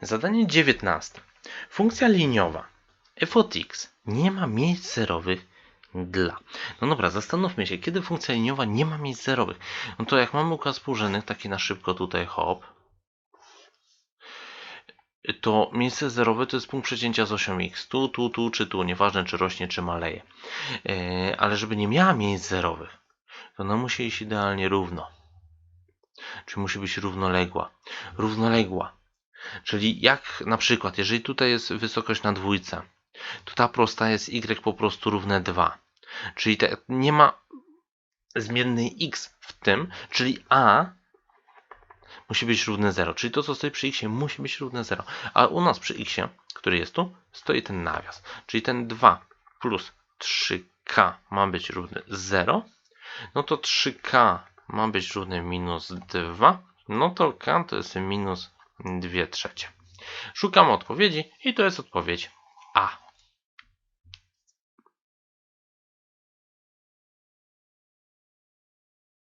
Zadanie 19. Funkcja liniowa f od x nie ma miejsc zerowych dla. No dobra, zastanówmy się, kiedy funkcja liniowa nie ma miejsc zerowych. No to jak mamy układ współrzędnych, taki na szybko tutaj hop, to miejsce zerowe to jest punkt przecięcia z osią x. Tu, tu, tu, czy tu, nieważne czy rośnie, czy maleje. Yy, ale żeby nie miała miejsc zerowych, to ona musi iść idealnie równo. Czyli musi być równoległa. Równoległa. Czyli jak na przykład, jeżeli tutaj jest wysokość na dwójce, to ta prosta jest y po prostu równe 2. Czyli te, nie ma zmiennej x w tym, czyli a musi być równe 0. Czyli to, co stoi przy x musi być równe 0. A u nas przy x, który jest tu, stoi ten nawias. Czyli ten 2 plus 3k ma być równy 0. No to 3k ma być równe minus 2. No to k to jest minus 2 trzecie. Szukamy odpowiedzi i to jest odpowiedź A.